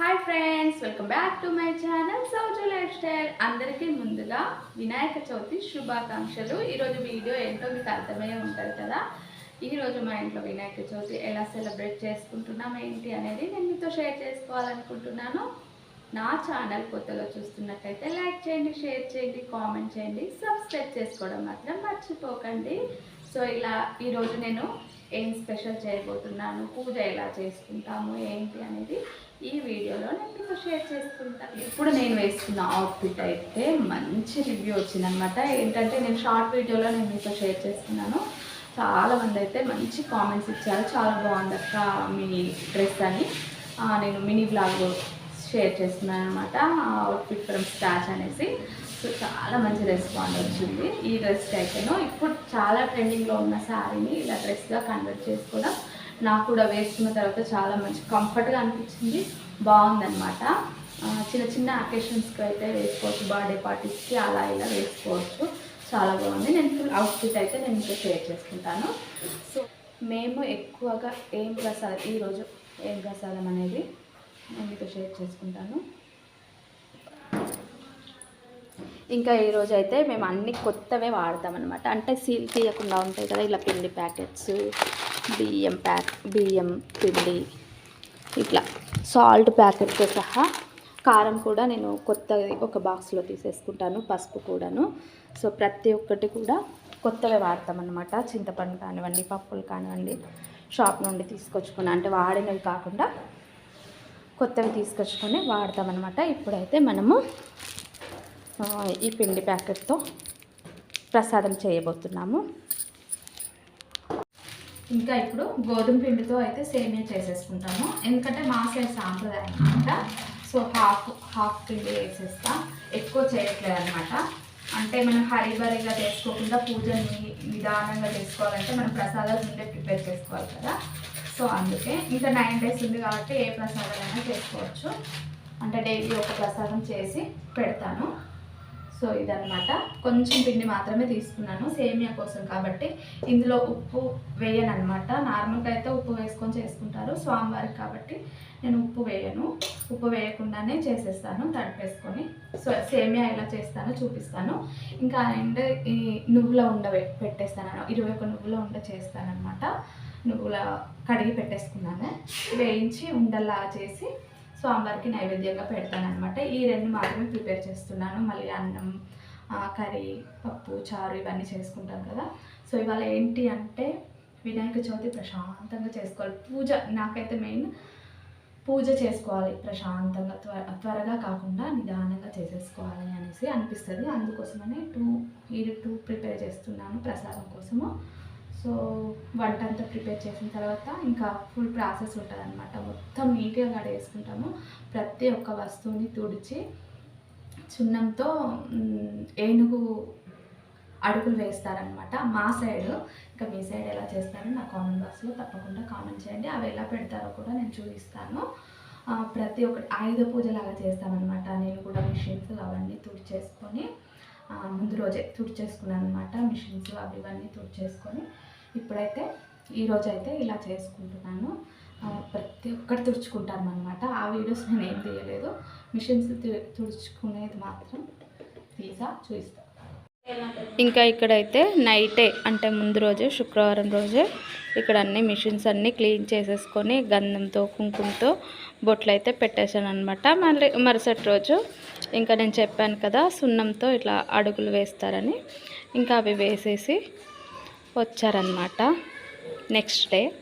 Hi friends welcome back to my channel Souju life style అందరికీ ముందుగా వినాయక చవితి శుభాకాంక్షలు. ఈరోజు వీడియో ఏంటో మీకు అర్థమయ్యే ఉంటుంది కదా? ఈరోజు మా ఇంట్లో వినాయక చవితి ఎలా సెలబ్రేట్ చేసుకుంటున్నాం ఏంటి అనేది నేను మీతో షేర్ చేసుకోవాలనుకుంటున్నాను. నా ఛానల్ కొత్తగా చూస్తున్నట్టయితే లైక్ చేయండి షేర్ చేయండి కామెంట్ చేయండి సబ్స్క్రైబ్ చేసుకోవడం మాత్రం మర్చిపోకండి. సో ఇలా ఈరోజు నేను ఏం స్పెషల్ చేయబోతున్నాను పూజ ఎలా చేసుకుంటాము ఏంటి అనేది ఈ వీడియోలో నేను మీకు షేర్ చేసుకుంటాను ఇప్పుడు నేను వేసుకున్న అవుట్ఫిట్ అయితే మంచి రివ్యూ వచ్చిందనమాట ఏంటంటే నేను షార్ట్ వీడియోలో నేను మీతో షేర్ చేసుకున్నాను చాలా మంది అయితే మంచి కామెంట్స్ ఇచ్చారు. చాలా బాగుంది అక్క మీ డ్రెస్ అని. నేను మినీ బ్లాగ్ షేర్ చేస్తున్నాను అనమాట అవుట్ఫిట్ ఫ్రమ్ స్టాచ్ అనేసి. సో చాలా మంచి రెస్పాండ్ వచ్చింది. ఈ డ్రెస్కి అయితేను ఇప్పుడు చాలా ట్రెండింగ్లో ఉన్న శారీని ఇలా డ్రెస్గా కన్వర్ట్ చేసుకోవడం నాకు కూడా వేసుకున్న తర్వాత చాలా మంచి కంఫర్ట్గా అనిపించింది. బాగుందనమాట చిన్న చిన్న అకేషన్స్కి అయితే వేసుకోవచ్చు బర్త్డే పార్టీస్కి అలా ఇలా వేసుకోవచ్చు. చాలా బాగుంది. నేను ఫుల్ అవుట్ఫిట్ అయితే నేను ఇంకా షేర్ చేసుకుంటాను. సో మేము ఎక్కువగా ఏం ప్రసాదం ఈరోజు ఏం ప్రసాదం అనేది నేను మీతో షేర్ చేసుకుంటాను. ఇంకా ఈరోజు అయితే మేము అన్ని కొత్తవే వాడతామన్నమాట అంటే సీల్ తీయకుండా ఉంటాయి కదా ఇలా పిండి ప్యాకెట్స్ బియ్యం ప్యాక్ బియ్యం పిండి ఇట్లా సాల్ట్ ప్యాకెట్తో సహా కారం కూడా నేను కొత్తది ఒక బాక్స్లో తీసేసుకుంటాను పసుపు కూడాను. సో ప్రతి ఒక్కటి కూడా కొత్తవే వాడతామన్నమాట చింతపండు కానివ్వండి పప్పులు కానివ్వండి షాప్ నుండి తీసుకొచ్చుకున్నా అంటే వాడినవి కాకుండా కొత్తవి తీసుకొచ్చుకొని వాడతామన్నమాట ఇప్పుడైతే మనము ఈ పిండి ప్యాకెట్తో ప్రసాదం చేయబోతున్నాము. ఇంకా ఇప్పుడు గోధుమ పిండితో అయితే సేమియా చేసేసుకుంటాము. ఎందుకంటే మా సైడ్ సాంప్రదాయం అనమాట సో హాఫ్ హాఫ్ పిండి వేసేస్తా. ఎక్కువ చేయట్లేదు అనమాట అంటే మనం హరిబరిగా చేసుకోకుండా పూజని నిదానంగా చేసుకోవాలంటే మనం ప్రసాదాలు ముందే ప్రిపేర్ చేసుకోవాలి కదా. సో అందుకే ఇంకా నైన్ డేస్ ఉంది కాబట్టి ఏ ప్రసాదాలైనా చేసుకోవచ్చు. అంటే డైలీ ఒక ప్రసాదం చేసి పెడతాను. సో ఇదనమాట కొంచెం పిండి మాత్రమే తీసుకున్నాను. సేమియా కోసం కాబట్టి ఇందులో ఉప్పు వేయను అనమాట నార్మల్గా అయితే ఉప్పు వేసుకొని చేసుకుంటారు. స్వామివారికి కాబట్టి నేను ఉప్పు వేయను. ఉప్పు వేయకుండానే చేసేస్తాను తడిపేసుకొని. సో సేమియా ఎలా చేస్తానో చూపిస్తాను. ఇంకా అండ్ ఈ నువ్వుల ఉండ పెట్టేస్తాను ఇరవై ఒక నువ్వుల ఉండ చేస్తానన్నమాట. నువ్వుల కడిగి పెట్టేసుకున్నాను. వేయించి ఉండలా చేసి స్వామివారికి నైవేద్యంగా పెడతాను అనమాట ఈ రెండు మాత్రమే ప్రిపేర్ చేస్తున్నాను. మళ్ళీ అన్నం కర్రీ పప్పు చారు ఇవన్నీ చేసుకుంటాం కదా. సో ఇవాళ ఏంటి అంటే వినాయక చవితి ప్రశాంతంగా చేసుకోవాలి. పూజ నాకైతే మెయిన్ పూజ చేసుకోవాలి ప్రశాంతంగా త్వర త్వరగా కాకుండా నిదానంగా చేసేసుకోవాలి అనేసి అనిపిస్తుంది. అందుకోసమనే టూ ఈ టూ ప్రిపేర్ చేస్తున్నాను ప్రసాదం కోసము. సో వంట అంతా ప్రిపేర్ చేసిన తర్వాత ఇంకా ఫుల్ ప్రాసెస్ ఉంటుంది అనమాట మొత్తం నీట్గా కడిగేసుకుంటాము. ప్రతి ఒక్క వస్తువుని తుడిచి సున్నంతో ఏనుగు అడుగులు వేస్తారనమాట మా సైడ్ ఇంకా మీ సైడ్ ఎలా చేస్తారో నా కామెంట్ బాక్స్లో తప్పకుండా కామెంట్ చేయండి. అవి ఎలా పెడతారో కూడా నేను చూపిస్తాను. ప్రతి ఒక్కటి ఆయుధ పూజలాగా చేస్తామన్నమాట. నేను కూడా మిషన్స్ అవన్నీ తుడిచేసుకొని ముందు రోజే తుడిచేసుకున్నాను అనమాట మిషన్స్ అవి ఇవన్నీ తుడిచేసుకొని ఇప్పుడైతే ఈరోజు అయితే ఇలా చేసుకుంటున్నాను. ప్రతి ఒక్కటి తుడుచుకుంటాను అనమాట ఆ వీడియోస్ నేను ఏం తీయలేదు. మిషన్స్ తు- తుడుచుకునేది మాత్రం తీసా చూపిస్తాను ఇంకా ఇక్కడైతే నైటే అంటే ముందు రోజే శుక్రవారం రోజే ఇక్కడ అన్ని మిషన్స్ అన్నీ క్లీన్ చేసేసుకొని గంధంతో కుంకుమతో బొట్లు అయితే పెట్టేశాను అనమాట మళ్ళీ మరుసటి రోజు ఇంకా నేను చెప్పాను కదా సున్నంతో ఇట్లా అడుగులు వేస్తారని. ఇంకా అవి వేసేసి వచ్చారనమాట నెక్స్ట్ డే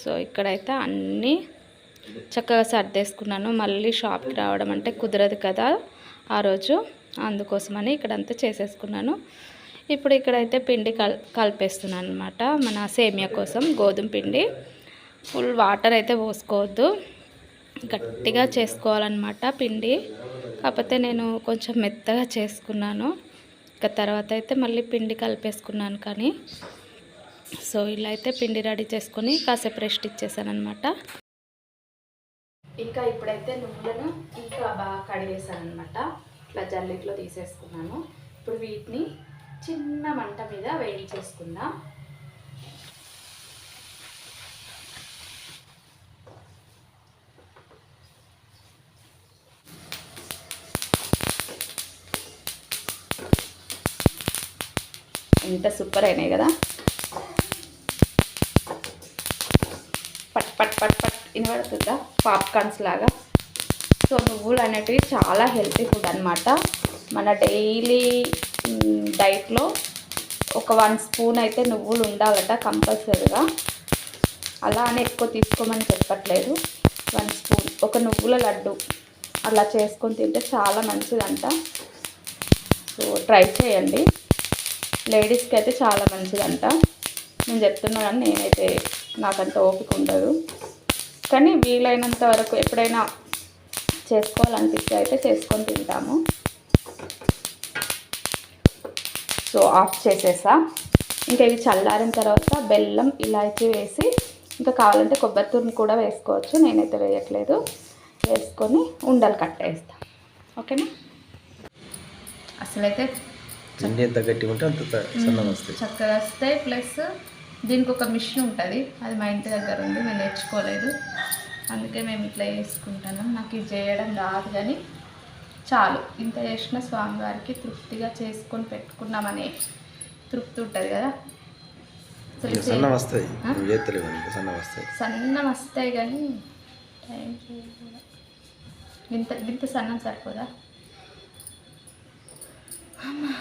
సో ఇక్కడైతే అన్నీ చక్కగా సర్దేసుకున్నాను. మళ్ళీ షాప్కి రావడం అంటే కుదరదు కదా ఆ రోజు. అందుకోసమని ఇక్కడంతా చేసేసుకున్నాను. ఇప్పుడు ఇక్కడైతే పిండి కల్ కలిపేస్తున్నాను అనమాట మన సేమియా కోసం గోధుమ పిండి. ఫుల్ వాటర్ అయితే పోసుకోవద్దు. గట్టిగా చేసుకోవాలన్నమాట పిండి. కాకపోతే నేను కొంచెం మెత్తగా చేసుకున్నాను. ఇంకా తర్వాత అయితే మళ్ళీ పిండి కలిపేసుకున్నాను కానీ. సో ఇలా అయితే పిండి రెడీ చేసుకొని కాసేపు రెస్ట్ ఇచ్చేసాను అనమాట ఇంకా ఇప్పుడైతే నువ్వులను ఇంకా బాగా కడిగేసాను అనమాట ఇట్లా జల్లెట్లో తీసేసుకున్నాను. ఇప్పుడు వీటిని చిన్న మంట మీద వేయించేసుకుందాం. ఎంత సూపర్ అయినాయి కదా. పట్ పట్ పట్ పట్ వినబడుతుందా? పాప్కార్న్స్ లాగా. సో నువ్వులు అనేటివి చాలా హెల్తీ ఫుడ్ అనమాట మన డైలీ డైట్లో ఒక వన్ స్పూన్ అయితే నువ్వులు ఉండాలట కంపల్సరీగా. అలా అని ఎక్కువ తీసుకోమని చెప్పట్లేదు. One spoon. ఒక నువ్వుల లడ్డు అలా చేసుకొని తింటే చాలా మంచిదంట. సో ట్రై చేయండి. లేడీస్కి అయితే చాలా మంచిదంట. నేను చెప్తున్నా కానీ నేనైతే నాకంత ఓపిక ఉండదు. కానీ వీలైనంత వరకు ఎప్పుడైనా చేసుకోవాలనిపిస్తే అయితే చేసుకొని తింటాము. సో ఆఫ్ చేసేసా. ఇంకా ఇవి చల్లారిన తర్వాత బెల్లం ఇలాచి వేసి ఇంకా కావాలంటే కొబ్బరి తురుము కూడా వేసుకోవచ్చు. నేనైతే వేయట్లేదు. వేసుకొని ఉండలు కట్టేస్తా. ఓకేనా? అసలైతే పిండి ఎంత గట్టిగా ఉంటే అంత సన్నం వస్తాయి చక్కగా వస్తాయి ప్లస్ దీనికి ఒక మిషన్ ఉంటుంది. అది మా ఇంటి దగ్గర ఉంది. మేము నేర్చుకోలేదు. అందుకే మేము ఇట్లా చేసుకుంటాను నాకు ఇది చేయడం రాదు కానీ చాలు. ఇంత చేసిన స్వామివారికి తృప్తిగా చేసుకొని పెట్టుకున్నామనే తృప్తి ఉంటుంది కదా. సన్నం వస్తాయి. సన్నం వస్తాయి. సన్నం వస్తాయి కానీ టైం. ఇంత ఇంత సన్నం సరిపోదా? మ్మ్.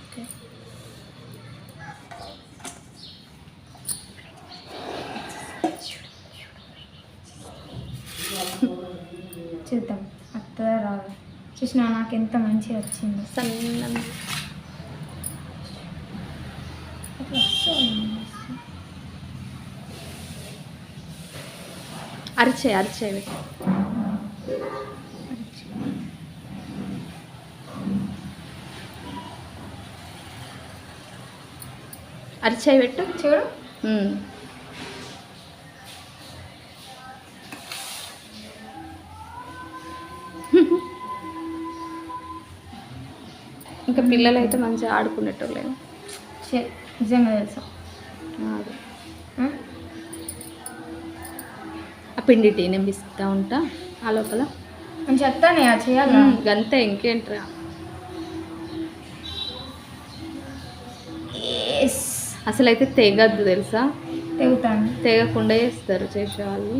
ఓకే చూద్దాం. అత్తదా రాదు చూసినా నాకు ఎంత మంచిగా వచ్చింది. సన్నం. అరిచే అరిచేవి అరిచేయి పెట్టు చూడు. ఇంకా పిల్లలు అయితే మంచిగా ఆడుకునేటోళ్ళు. చే- నిజంగా తెలుసా. ఆ? పిండి టీ నేను బిస్తా ఉంటా? ఆ లోపల? నేను చెప్తానే చేయాలా? గంతే ఇంకేంట్రా? అసలు అయితే తెగద్దు తెలుసా? తెగుతాను. తెగకుండా చేస్తారు చేసేవాళ్ళు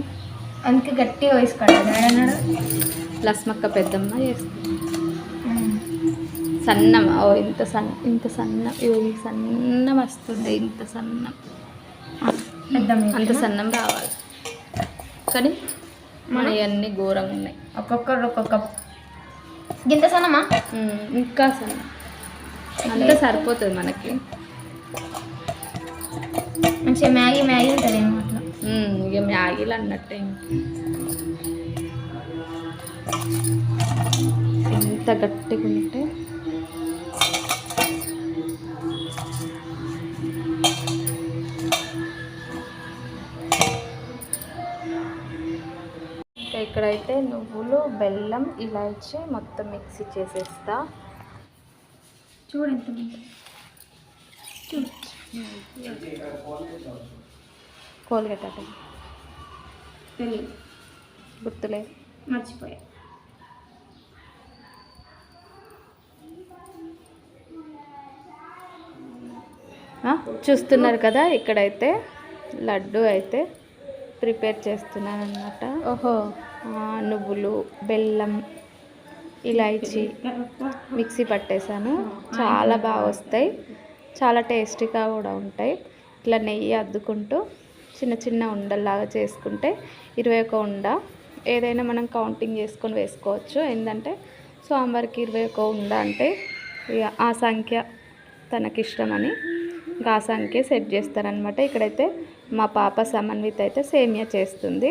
అందుకే గట్టిగా వేసుకోండి లస్మక్క పెద్దమ్మ చేస్తారు. సన్నం. ఓ ఇంత సన్న ఇంత సన్నం. ఈ సన్నం వస్తుంది ఇంత సన్నం. అంత సన్నం రావాలి. కానీ మన ఇవన్నీ ఘోరంగా ఉన్నాయి. ఒక్కొక్కరు ఒక్కొక్క గింత సన్నమా? ఇంకా సన్నం. అంత సరిపోతుంది మనకి. మంచిగా మ్యాగీ మ్యాగీ ఉంటుంది ఏమో అట్లా. ఉమ్, ఇక మ్యాగీలు అన్నట్టే. ఎంత గట్టిగా ఉంటే. ఇంకా ఇక్కడైతే నువ్వులు బెల్లం ఇలాచి మొత్తం మిక్సీ చేసేస్తా. చూడు ఎంత మంది కోల్గేట్ అట గుర్తులేదు. మర్చిపోయా. చూస్తున్నారు కదా ఇక్కడైతే లడ్డు అయితే ప్రిపేర్ చేస్తున్నాను అనమాట ఓహో నువ్వులు బెల్లం ఇలాచి మిక్సీ పట్టేశాను. చాలా బాగా వస్తాయి చాలా టేస్టీగా కూడా ఉంటాయి. ఇట్లా నెయ్యి అద్దుకుంటూ చిన్న చిన్న ఉండల్లాగా చేసుకుంటే ఇరవై ఒక ఉండ. ఏదైనా మనం కౌంటింగ్ చేసుకొని వేసుకోవచ్చు. ఏంటంటే స్వామివారికి ఇరవై ఒక ఉండ అంటే ఇక ఆ సంఖ్య తనకిష్టమని ఇంకా ఆ సంఖ్య సెట్ చేస్తారనమాట ఇక్కడైతే మా పాప సమన్విత అయితే సేమియా చేస్తుంది.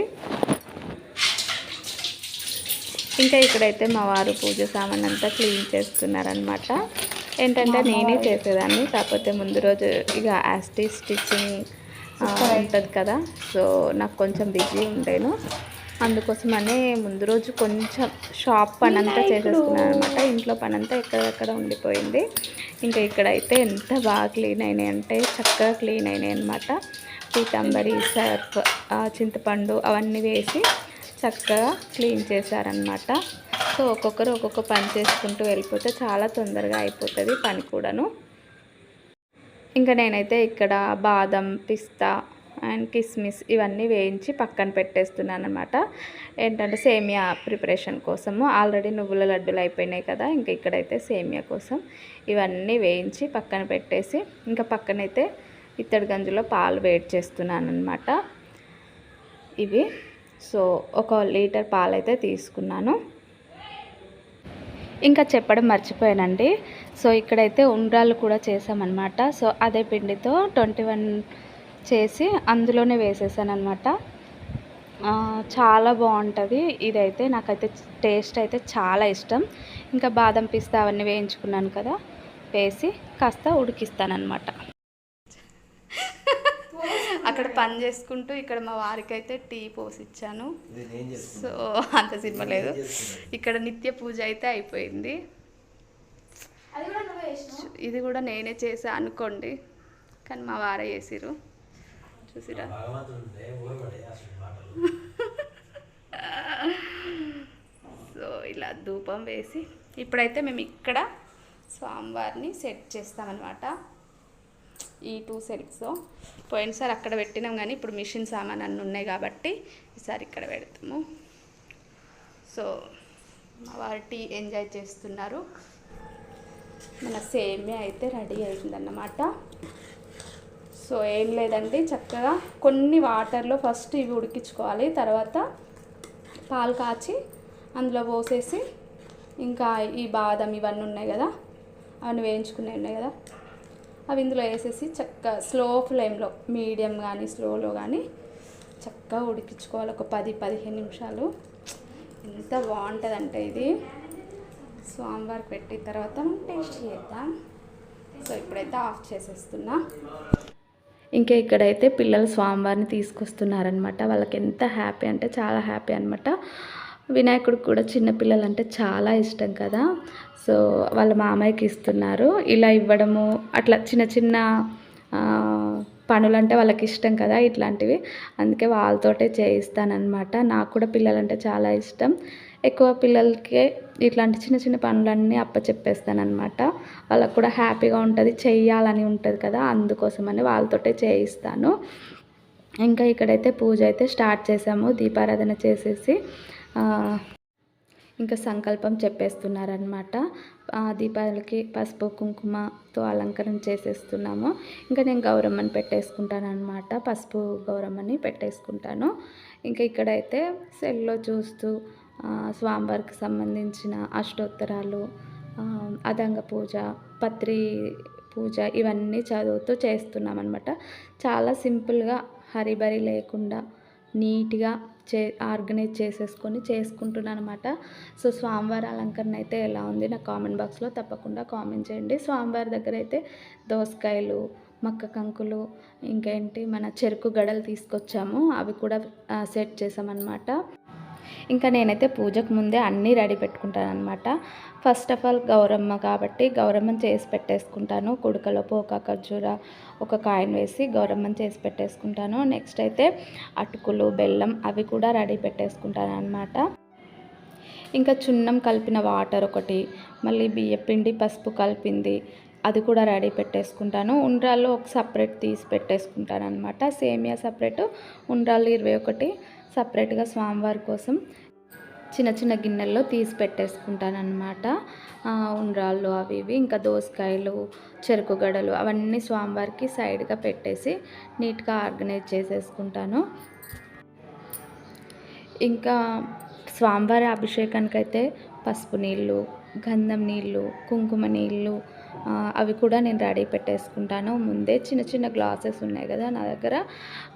ఇంకా ఇక్కడైతే మా వారు పూజ సామాన్ అంతా క్లీన్ చేస్తున్నారనమాట ఏంటంటే నేనే చేసేదాన్ని. కాకపోతే ముందు రోజు ఇక యాస్టీ స్టిచ్చింగ్ ఉంటుంది కదా. సో నాకు కొంచెం బిజీ ఉండేను. అందుకోసమనే ముందు రోజు కొంచెం షాప్ పని అంతా చేసేసుకున్నాను అనమాట ఇంట్లో పని అంతా ఎక్కడెక్కడ ఉండిపోయింది. ఇంకా ఇక్కడైతే ఎంత బాగా క్లీన్ అయినాయి అంటే చక్కగా క్లీన్ అయినాయి అనమాట పీతాంబరి సర్ఫ్ చింతపండు అవన్నీ వేసి చక్కగా క్లీన్ చేశారనమాట సో ఒక్కొక్కరు ఒక్కొక్క పని చేసుకుంటూ వెళ్ళిపోతే చాలా తొందరగా అయిపోతుంది పని కూడాను. ఇంకా నేనైతే ఇక్కడ బాదం పిస్తా అండ్ కిస్మిస్ ఇవన్నీ వేయించి పక్కన పెట్టేస్తున్నాను అనమాట ఏంటంటే సేమియా ప్రిపరేషన్ కోసము. ఆల్రెడీ నువ్వుల లడ్డూలు అయిపోయినాయి కదా ఇంకా ఇక్కడైతే సేమియా కోసం ఇవన్నీ వేయించి పక్కన పెట్టేసి ఇంకా పక్కనైతే ఇత్తడి గంజులో పాలు వేడి చేస్తున్నాను అనమాట ఇవి. సో ఒక లీటర్ పాలు అయితే తీసుకున్నాను. ఇంకా చెప్పడం మర్చిపోయానండి. సో ఇక్కడైతే ఉండ్రాళ్ళు కూడా చేసామన్నమాట సో అదే పిండితో ట్వంటీ వన్ చేసి అందులోనే వేసేసాను అనమాట చాలా బాగుంటుంది. ఇదైతే నాకైతే టేస్ట్ అయితే చాలా ఇష్టం. ఇంకా బాదం పిస్తా అవన్నీ వేయించుకున్నాను కదా వేసి కాస్త ఉడికిస్తానమాట అక్కడ పని చేసుకుంటూ ఇక్కడ మా వారికి అయితే టీ పోసిచ్చాను. సో అంత సినిమా లేదు. ఇక్కడ నిత్య పూజ అయితే అయిపోయింది. ఇది కూడా నేనే చేసా అనుకోండి. కానీ మా వారే చేసిరు. చూసిరా సో ఇలా ధూపం వేసి ఇప్పుడైతే మేము ఇక్కడ స్వామివారిని సెట్ చేస్తామన్నమాట. ఈ టూ సెల్స్ పోయినసారి అక్కడ పెట్టినాం కానీ ఇప్పుడు మిషన్ సామాన్ అన్నీ ఉన్నాయి కాబట్టి ఈసారి ఇక్కడ పెడతాము. సో మా వారు టీ ఎంజాయ్ చేస్తున్నారు. మన సేమే అయితే రెడీ అయిందన్నమాట. సో ఏం లేదండి చక్కగా కొన్ని వాటర్లో ఫస్ట్ ఇవి ఉడికించుకోవాలి. తర్వాత పాలు కాచి అందులో పోసేసి ఇంకా ఈ బాదం ఇవన్నీ ఉన్నాయి కదా అవన్నీ వేయించుకునే ఉన్నాయి కదా. అవి ఇందులో వేసేసి చక్కగా స్లో ఫ్లేమ్లో మీడియం కానీ స్లోలో కానీ చక్కగా ఉడికించుకోవాలి. ఒక పది పదిహేను నిమిషాలు. ఎంత బాగుంటుందంటే ఇది. సోమవారం పెట్టిన తర్వాత మనం టేస్ట్ చేద్దాం. సో ఇప్పుడైతే ఆఫ్ చేసేస్తున్నా. ఇంకా ఇక్కడైతే పిల్లలు స్వామివారిని తీసుకొస్తున్నారనమాట వాళ్ళకి ఎంత హ్యాపీ అంటే చాలా హ్యాపీ అనమాట వినాయకుడికి కూడా చిన్న పిల్లలు అంటే చాలా ఇష్టం కదా. సో వాళ్ళ మామయ్యకి ఇస్తున్నారు. ఇలా ఇవ్వడము అట్లా చిన్న చిన్న పనులు పనులంటే వాళ్ళకి ఇష్టం కదా ఇట్లాంటివి. అందుకే వాళ్ళతోటే చేయిస్తానన్నమాట. నాకు కూడా పిల్లలంటే చాలా ఇష్టం. ఎక్కువ పిల్లలకే ఇట్లాంటి చిన్న చిన్న పనులన్నీ అప్పచెప్పేస్తానమాట వాళ్ళకు కూడా హ్యాపీగా ఉంటుంది చెయ్యాలని ఉంటుంది కదా అందుకోసమని వాళ్ళతోటే చేయిస్తాను. ఇంకా ఇక్కడైతే పూజ అయితే స్టార్ట్ చేసాము దీపారాధన చేసేసి. ఇంకా సంకల్పం చెప్పేస్తున్నారనమాట దీపాలకి పసుపు కుంకుమతో అలంకరణ చేసేస్తున్నాము. ఇంకా నేను గౌరమ్మని పెట్టేసుకుంటాను అనమాట పసుపు గౌరమ్మని పెట్టేసుకుంటాను. ఇంకా ఇక్కడైతే సెల్లో చూస్తూ స్వామివారికి సంబంధించిన అష్టోత్తరాలు అదంగ పూజ పత్రి పూజ ఇవన్నీ చదువుతూ చేస్తున్నాం అనమాట చాలా సింపుల్గా హరిబరి లేకుండా నీట్గా చే ఆర్గనైజ్ చేసేసుకొని చేసుకుంటున్నాను అనమాట సో స్వామివారి అలంకరణ అయితే ఎలా ఉంది నా కామెంట్ బాక్స్లో తప్పకుండా కామెంట్ చేయండి. స్వామివారి దగ్గర అయితే దోసకాయలు మక్క కంకులు ఇంకేంటి మన చెరుకు గడలు తీసుకొచ్చాము. అవి కూడా సెట్ చేసామన్నమాట. ఇంకా నేనైతే పూజకు ముందే అన్నీ రెడీ పెట్టుకుంటాను అనమాట ఫస్ట్ ఆఫ్ ఆల్ గౌరమ్మ కాబట్టి గౌరమ్మని చేసి పెట్టేసుకుంటాను. కుడుకలో పోక ఖర్జూర ఒక కాయిన్ వేసి గౌరమ్మని చేసి పెట్టేసుకుంటాను. నెక్స్ట్ అయితే అటుకులు బెల్లం అవి కూడా రెడీ పెట్టేసుకుంటాను అనమాట ఇంకా చున్నం కలిపిన వాటర్ ఒకటి మళ్ళీ బియ్యపిండి పసుపు కలిపింది అది కూడా రెడీ పెట్టేసుకుంటాను. ఉండ్రాళ్ళు ఒక సపరేట్ తీసి పెట్టేసుకుంటాను అనమాట సేమియా సపరేట్ ఉండ్రాళ్ళు ఇరవై ఒకటి సపరేట్గా స్వామివారి కోసం చిన్న చిన్న గిన్నెల్లో తీసి పెట్టేసుకుంటాను అనమాట ఉండ్రాళ్ళు అవి ఇవి ఇంకా దోసకాయలు చెరుకు గడలు అవన్నీ స్వామివారికి సైడ్గా పెట్టేసి నీట్గా ఆర్గనైజ్ చేసేసుకుంటాను. ఇంకా స్వామివారి అభిషేకానికి అయితే పసుపు నీళ్ళు గంధం నీళ్ళు కుంకుమ నీళ్ళు అవి కూడా నేను రెడీ పెట్టేసుకుంటాను. ముందే చిన్న చిన్న గ్లాసెస్ ఉన్నాయి కదా నా దగ్గర.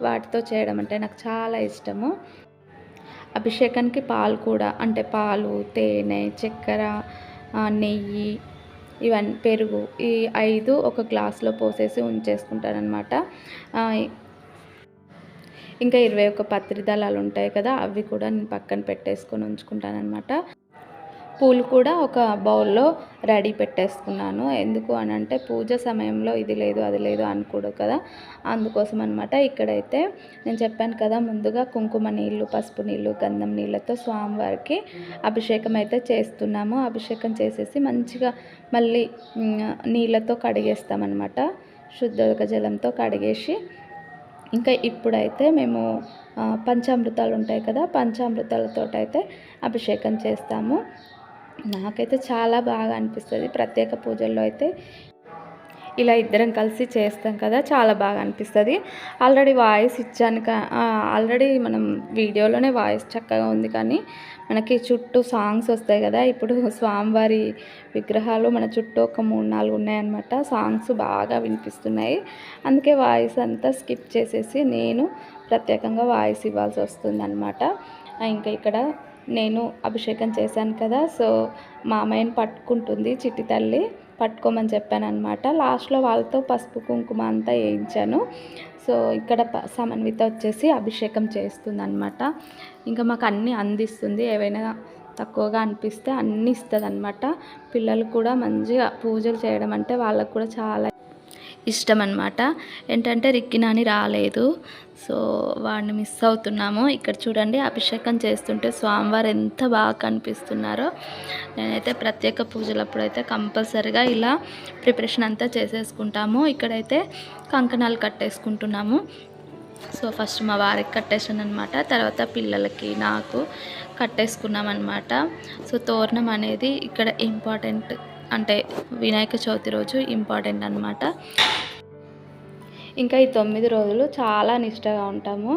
వాటితో చేయడం అంటే నాకు చాలా ఇష్టము. అభిషేకానికి పాలు కూడా అంటే పాలు తేనె చక్కెర నెయ్యి ఇవన్నీ పెరుగు ఈ ఐదు ఒక గ్లాస్లో పోసేసి ఉంచేసుకుంటారనమాట ఇంకా ఇరవై ఒక పత్రిదళాలు ఉంటాయి కదా అవి కూడా నేను పక్కన పెట్టేసుకొని ఉంచుకుంటానమాట పూలు కూడా ఒక బౌల్లో రెడీ పెట్టేసుకున్నాను. ఎందుకు అని అంటే పూజ సమయంలో ఇది లేదు అది లేదు అనకూడదు కదా. అందుకోసం అనమాట ఇక్కడైతే నేను చెప్పాను కదా ముందుగా కుంకుమ నీళ్ళు పసుపు నీళ్ళు గంధం నీళ్ళతో స్వామివారికి అభిషేకం అయితే చేస్తున్నాము. అభిషేకం చేసేసి మంచిగా మళ్ళీ నీళ్ళతో కడిగేస్తామన్నమాట. శుద్ధ జలంతో కడిగేసి ఇంకా ఇప్పుడైతే మేము పంచామృతాలు ఉంటాయి కదా పంచామృతాలతో అయితే అభిషేకం చేస్తాము. నాకైతే చాలా బాగా అనిపిస్తుంది. ప్రత్యేక పూజల్లో అయితే ఇలా ఇద్దరం కలిసి చేస్తాం కదా చాలా బాగా అనిపిస్తుంది. ఆల్రెడీ వాయిస్ ఇచ్చాను కా ఆల్రెడీ మనం వీడియోలోనే వాయిస్ చక్కగా ఉంది కానీ మనకి చుట్టూ సాంగ్స్ వస్తాయి కదా. ఇప్పుడు స్వామివారి విగ్రహాలు మన చుట్టూ ఒక మూడు నాలుగు ఉన్నాయన్నమాట. సాంగ్స్ బాగా వినిపిస్తున్నాయి. అందుకే వాయిస్ అంతా స్కిప్ చేసేసి నేను ప్రత్యేకంగా వాయిస్ ఇవ్వాల్సి వస్తుంది ఇంకా ఇక్కడ నేను అభిషేకం చేశాను కదా సో మా పట్టుకుంటుంది చిట్టి తల్లి పట్టుకోమని చెప్పాను అనమాట లాస్ట్లో వాళ్ళతో పసుపు కుంకుమ అంతా వేయించాను. సో ఇక్కడ ప- సమన్విత వచ్చేసి అభిషేకం చేస్తుంది అనమాట ఇంకా మాకు అన్నీ అందిస్తుంది. ఏవైనా తక్కువగా అనిపిస్తే అన్నీ ఇస్తుంది అనమాట పిల్లలు కూడా మంచిగా పూజలు చేయడం అంటే వాళ్ళకు కూడా చాలా ఇష్టం అనమాట ఏంటంటే రిక్కి నాని రాలేదు. సో వాడిని మిస్ అవుతున్నాము. ఇక్కడ చూడండి అభిషేకం చేస్తుంటే స్వామివారు ఎంత బాగా కనిపిస్తున్నారో. నేనైతే ప్రత్యేక పూజలప్పుడు అయితే కంపల్సరిగా ఇలా ప్రిపరేషన్ అంతా చేసేసుకుంటాము. ఇక్కడైతే కంకణాలు కట్టేసుకుంటున్నాము. సో ఫస్ట్ మా వారికి కట్టేసాను అనమాట తర్వాత పిల్లలకి నాకు కట్టేసుకున్నాం అనమాట సో తోరణం అనేది ఇక్కడ ఇంపార్టెంట్ అంటే వినాయక చవితి రోజు ఇంపార్టెంట్ అనమాట ఇంకా ఈ తొమ్మిది రోజులు చాలా నిష్టగా ఉంటాము.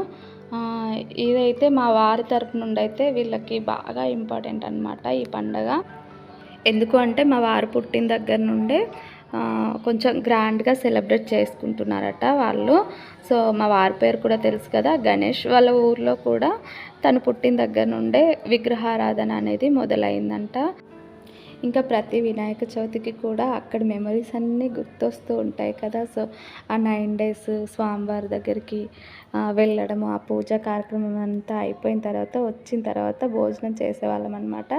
ఇదైతే మా వారి తరపు నుండి అయితే వీళ్ళకి బాగా ఇంపార్టెంట్ అనమాట ఈ పండగ. ఎందుకు అంటే మా వారు పుట్టిన దగ్గర నుండే కొంచెం గ్రాండ్గా సెలబ్రేట్ చేసుకుంటున్నారట వాళ్ళు. సో మా వారి పేరు కూడా తెలుసు కదా గణేష్ వాళ్ళ ఊర్లో కూడా తను పుట్టిన దగ్గర నుండే విగ్రహారాధన అనేది మొదలైందంట. ఇంకా ప్రతి వినాయక చవితికి కూడా అక్కడ మెమరీస్ అన్నీ గుర్తొస్తూ ఉంటాయి కదా. సో ఆ నైన్ డేస్ స్వామివారి దగ్గరికి వెళ్ళడం వెళ్ళడము ఆ పూజ కార్యక్రమం అంతా అయిపోయిన తర్వాత వచ్చిన తర్వాత భోజనం చేసేవాళ్ళం అనమాట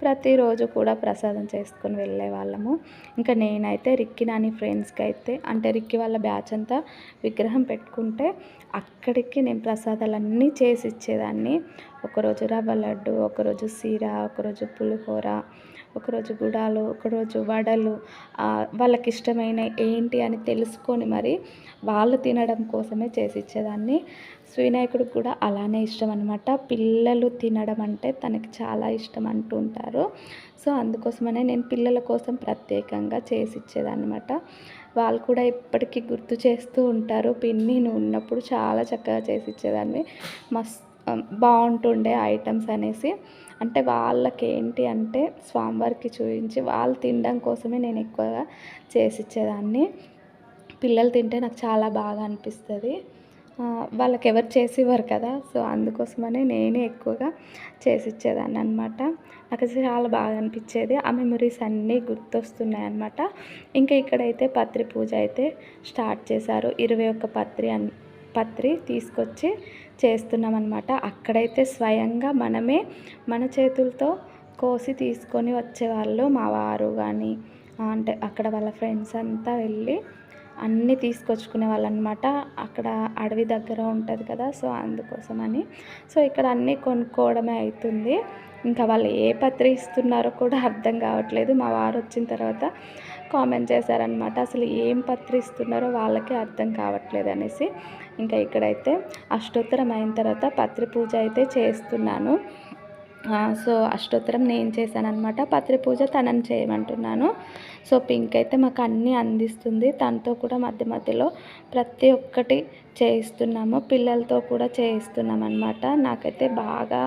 ప్రతిరోజు కూడా ప్రసాదం చేసుకొని వెళ్ళే వాళ్ళము ఇంకా నేనైతే రిక్కి నాని ఫ్రెండ్స్కి అయితే అంటే రిక్కి వాళ్ళ బ్యాచ్ అంతా విగ్రహం పెట్టుకుంటే అక్కడికి నేను ప్రసాదాలన్నీ చేసి ఇచ్చేదాన్ని. ఒకరోజు రవ్వ లడ్డు ఒకరోజు సీర ఒకరోజు పులిహోర ఒకరోజు గుడాలు ఒకరోజు వడలు వాళ్ళకి ఇష్టమైన ఏంటి అని తెలుసుకొని మరి వాళ్ళు తినడం కోసమే చేసి ఇచ్చేదాన్ని. శ్రీనాయకుడికి కూడా అలానే ఇష్టం అనమాట పిల్లలు తినడం అంటే తనకి చాలా ఇష్టం అంటూ ఉంటారు. సో అందుకోసమనే నేను పిల్లల కోసం ప్రత్యేకంగా చేసి ఇచ్చేదాన్ని వాళ్ళు కూడా ఇప్పటికీ గుర్తు చేస్తూ ఉంటారు. పిన్ని నువ్వు ఉన్నప్పుడు చాలా చక్కగా చేసి ఇచ్చేదాన్ని. మస్తు బాగుంటుండే ఐటమ్స్ అనేసి. అంటే వాళ్ళకి ఏంటి అంటే స్వామివారికి చూపించి వాళ్ళు తినడం కోసమే నేను ఎక్కువగా చేసి ఇచ్చేదాన్ని పిల్లలు తింటే నాకు చాలా బాగా అనిపిస్తుంది. వాళ్ళకి ఎవరు చేసి ఇవ్వరు కదా సో అందుకోసమనే నేనే ఎక్కువగా చేసిచ్చేదాన్ని అనమాట నాకు చాలా బాగా అనిపించేది ఆ మెమరీస్ అన్నీ గుర్తొస్తున్నాయి అనమాట ఇంకా ఇక్కడైతే పత్రి పూజ అయితే స్టార్ట్ చేశారు. ఇరవై ఒక్క పత్రి అన్ పత్రి తీసుకొచ్చి చేస్తున్నాం అనమాట అక్కడైతే స్వయంగా మనమే మన చేతులతో కోసి తీసుకొని వచ్చేవాళ్ళు మా వారు కానీ అంటే అక్కడ వాళ్ళ ఫ్రెండ్స్ అంతా వెళ్ళి అన్నీ తీసుకొచ్చుకునే వాళ్ళు అనమాట అక్కడ అడవి దగ్గర ఉంటుంది కదా సో అందుకోసమని. సో ఇక్కడ అన్నీ కొనుక్కోవడమే అవుతుంది ఇంకా వాళ్ళు ఏ పత్రి ఇస్తున్నారో కూడా అర్థం కావట్లేదు. మా వారు వచ్చిన తర్వాత కామెంట్ చేశారనమాట అసలు ఏం పత్రి ఇస్తున్నారో వాళ్ళకే అర్థం కావట్లేదు అనేసి. ఇంకా ఇక్కడైతే అష్టోత్తరం అయిన తర్వాత పత్రి పూజ అయితే చేస్తున్నాను. సో అష్టోత్తరం నేను చేశానమాట పత్రి పూజ తనని చేయమంటున్నాను. సో పింక్ అయితే మాకు అన్నీ అందిస్తుంది. తనతో కూడా మధ్య మధ్యలో ప్రతి ఒక్కటి చేయిస్తున్నాము. పిల్లలతో కూడా చేయిస్తున్నాం అనమాట నాకైతే బాగా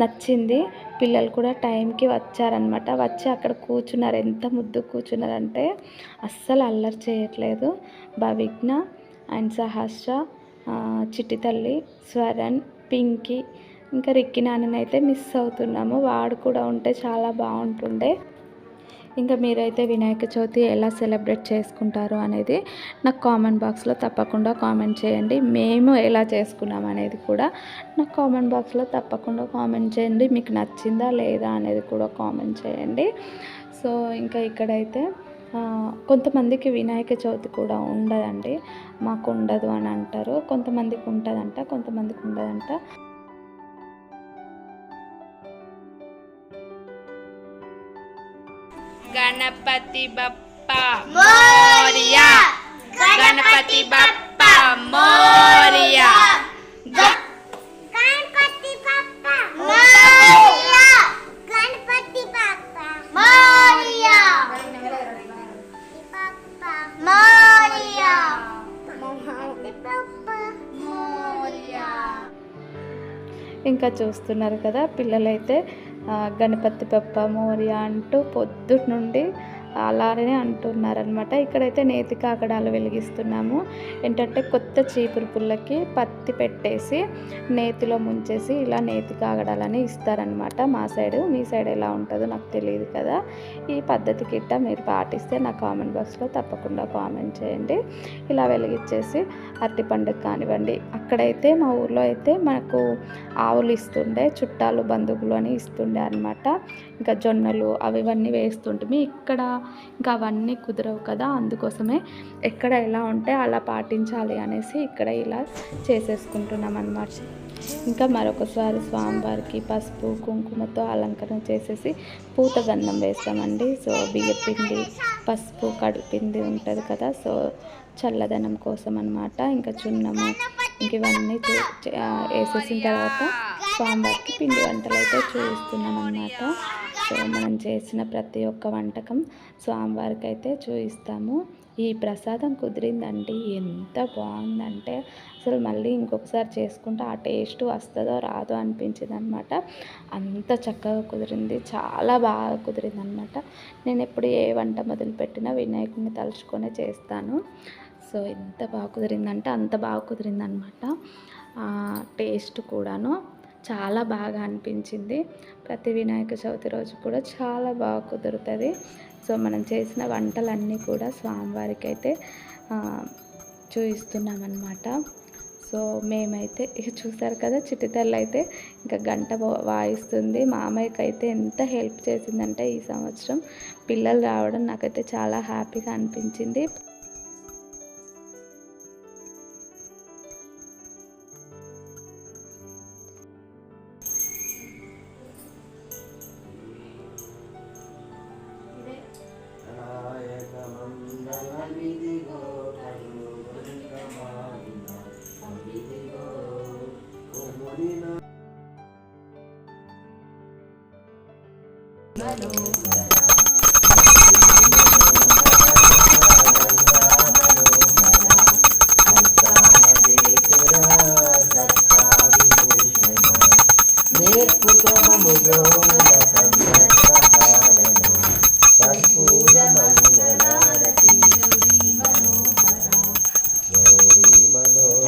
నచ్చింది. పిల్లలు కూడా టైంకి వచ్చారనమాట వచ్చి అక్కడ కూర్చున్నారు. ఎంత ముద్దు కూర్చున్నారంటే అస్సలు అల్లరి చేయట్లేదు. భవిజ్ఞ అండ్ సహస్ర చిట్టి తల్లి స్వరణ్ పింకీ ఇంకా రిక్కి నాన్ననైతే మిస్ అవుతున్నాము. వాడు కూడా ఉంటే చాలా బాగుంటుండే. ఇంకా మీరైతే వినాయక చవితి ఎలా సెలబ్రేట్ చేసుకుంటారు అనేది నాకు కామెంట్ బాక్స్లో తప్పకుండా కామెంట్ చేయండి. మేము ఎలా చేసుకున్నాం అనేది కూడా నాకు కామెంట్ బాక్స్లో తప్పకుండా కామెంట్ చేయండి. మీకు నచ్చిందా లేదా అనేది కూడా కామెంట్ చేయండి. సో ఇంకా ఇక్కడైతే కొంతమందికి వినాయక చవితి కూడా ఉండదండి. మాకు ఉండదు అని అంటారు. కొంతమందికి ఉంటుందంట కొంతమందికి ఉండదంట. గణపతి బప్ప మోరియా! గణపతి బప్ప మోరియా! ఇంకా చూస్తున్నారు కదా పిల్లలైతే గణపతి బప్ప మోరియా అంటూ పొద్దుటి నుండి అలానే అంటున్నారనమాట ఇక్కడైతే నేతి కాకడాలు వెలిగిస్తున్నాము. ఏంటంటే కొత్త చీపురు పుల్లకి పత్తి పెట్టేసి నేతిలో ముంచేసి ఇలా నేతి కాగడాలని ఇస్తారనమాట మా సైడ్. మీ సైడ్ ఎలా ఉంటుందో నాకు తెలియదు కదా. ఈ పద్ధతి కిట్ట మీరు పాటిస్తే నా కామెంట్ బాక్స్లో తప్పకుండా కామెంట్ చేయండి. ఇలా వెలిగించేసి అరటి పండుగ కానివ్వండి. అక్కడైతే మా ఊర్లో అయితే మనకు ఆవులు ఇస్తుండే చుట్టాలు బంధువులు అని ఇస్తుండే అనమాట ఇంకా జొన్నలు అవి ఇవన్నీ వేస్తుంటే ఇక్కడ ఇంకా అవన్నీ కుదరవు కదా అందుకోసమే ఎక్కడ ఎలా ఉంటే అలా పాటించాలి అనేసి ఇక్కడ ఇలా చేసేసుకుంటున్నాం అన్నమాట. ఇంకా మరొకసారి స్వామివారికి పసుపు కుంకుమతో అలంకరణ చేసేసి పూత గంధం వేస్తామండి. సో బియ్యపిండి పసుపు కడుపిండి ఉంటుంది కదా సో చల్లదనం కోసం అన్నమాట. ఇంకా చున్నము ఇంక ఇవన్నీ చూ వేసేసిన తర్వాత సాంబార్కి పిండి వంటలు అయితే చూపిస్తున్నాం అన్నమాట సో మనం చేసిన ప్రతి ఒక్క వంటకం స్వామివారికి అయితే చూపిస్తాము ఈ ప్రసాదం కుదిరిందండి ఎంత బాగుందంటే అసలు మళ్ళీ ఇంకొకసారి చేసుకుంటే ఆ టేస్ట్ వస్తుందో రాదో అనిపించింది అనమాట అంత చక్కగా కుదిరింది చాలా బాగా కుదిరింది అనమాట నేను ఎప్పుడు ఏ వంట మొదలుపెట్టినా వినాయకుడిని తలుచుకొనే చేస్తాను. సో ఎంత బాగా కుదిరిందంటే అంత బాగా కుదిరిందనమాట టేస్ట్ కూడాను చాలా బాగా అనిపించింది. ప్రతి వినాయక చవితి రోజు కూడా చాలా బాగా కుదురుతుంది. సో మనం చేసిన వంటలన్నీ కూడా స్వామివారికి అయితే చూయిస్తున్నామన్నమాట. సో మేమైతే ఇక చూసారు కదా చిట్టితల్లి అయితే ఇంకా గంట వాయిస్తుంది. మామయ్యకి అయితే ఎంత హెల్ప్ చేసిందంటే ఈ సంవత్సరం పిల్లలు రావడం నాకైతే చాలా హ్యాపీగా అనిపించింది.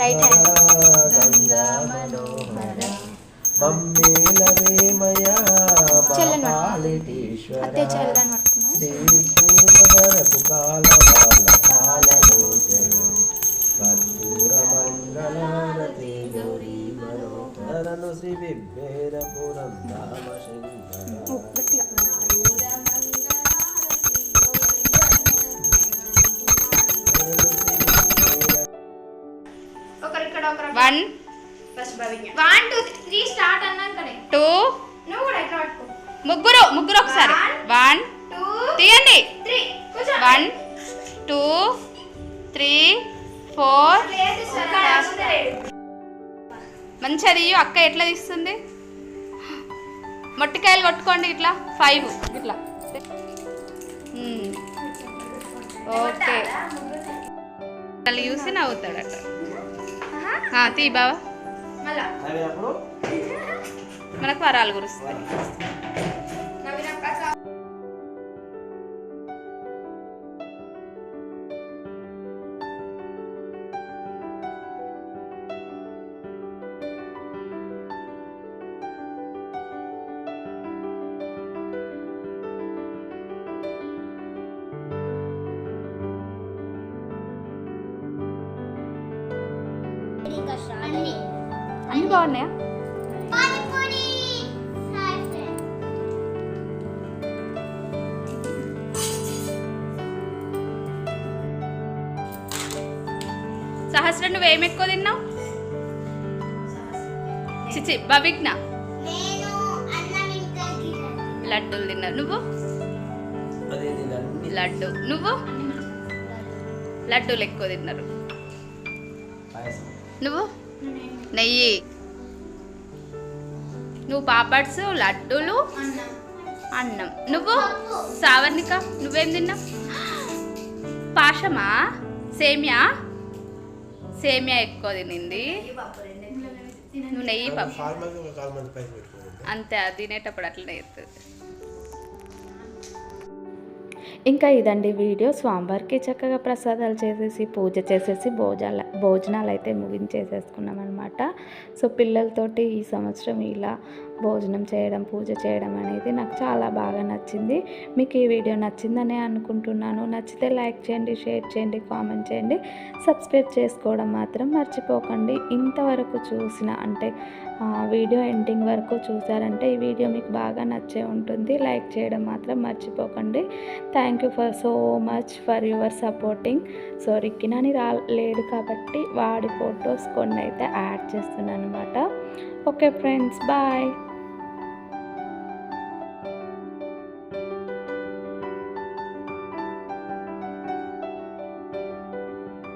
రైట్ హ్యాండ్ అత్తే చల్లని పట్టుకున్నా మంగళారతి గౌరీ శ్రీ విభేరపురం వన్ తీయండి. వన్ టూ త్రీ ఫోర్ మంచిగా తీయు. అక్క ఎట్లా తీస్తుంది? మొట్టికాయలు కొట్టుకోండి ఇట్లా. ఫైవ్ ఇట్లా. ఓకే వాళ్ళు చూసి నవ్వుతాడట. ఆ, తీ బావా. మళ్ళా. మనకు వరాలు కురుస్తాయి. నువ్వేం ఎక్కువ తిన్నావు? చిచి భవిజ్ఞ. లడ్డూలు తిన్నావు. నువ్వు? లడ్డు. నువ్వు? లడ్డూలు ఎక్కువ తిన్నారు. నువ్వు? నెయ్యి. నువ్వు పాపడ్స్ లడ్డూలు? అన్నం. నువ్వు? సావర్ణిక నువ్వేం తిన్నావు? పాషమా సేమియా? సేమియా ఎక్కువ తినింది. నువ్వు నెయ్యి పప్పు. అంతే అది తినేటప్పుడు అట్లనే అవుతుంది ఇంకా ఇదండి వీడియో. స్వామివారికి చక్కగా ప్రసాదాలు చేసేసి పూజ చేసేసి భోజనాలు భోజనాలు అయితే ముగించేసేసుకున్నాం అనమాట సో పిల్లలతోటి ఈ సంవత్సరం ఇలా భోజనం చేయడం పూజ చేయడం అనేది నాకు చాలా బాగా నచ్చింది. మీకు ఈ వీడియో నచ్చిందని అనుకుంటున్నాను. నచ్చితే లైక్ చేయండి షేర్ చేయండి కామెంట్ చేయండి. సబ్స్క్రైబ్ చేసుకోవడం మాత్రం మర్చిపోకండి. ఇంతవరకు చూసిన అంటే వీడియో ఎండింగ్ వరకు చూసారంటే ఈ వీడియో మీకు బాగా నచ్చే ఉంటుంది. లైక్ చేయడం మాత్రం మర్చిపోకండి. Thank you for so much for your supporting so రిక్కినాని రా లేడు కాబట్టి వాడి ఫొటోస్ కొన్ని అయితే యాడ్ చేస్తున్నాను అనమాట ఓకే ఫ్రెండ్స్ బాయ్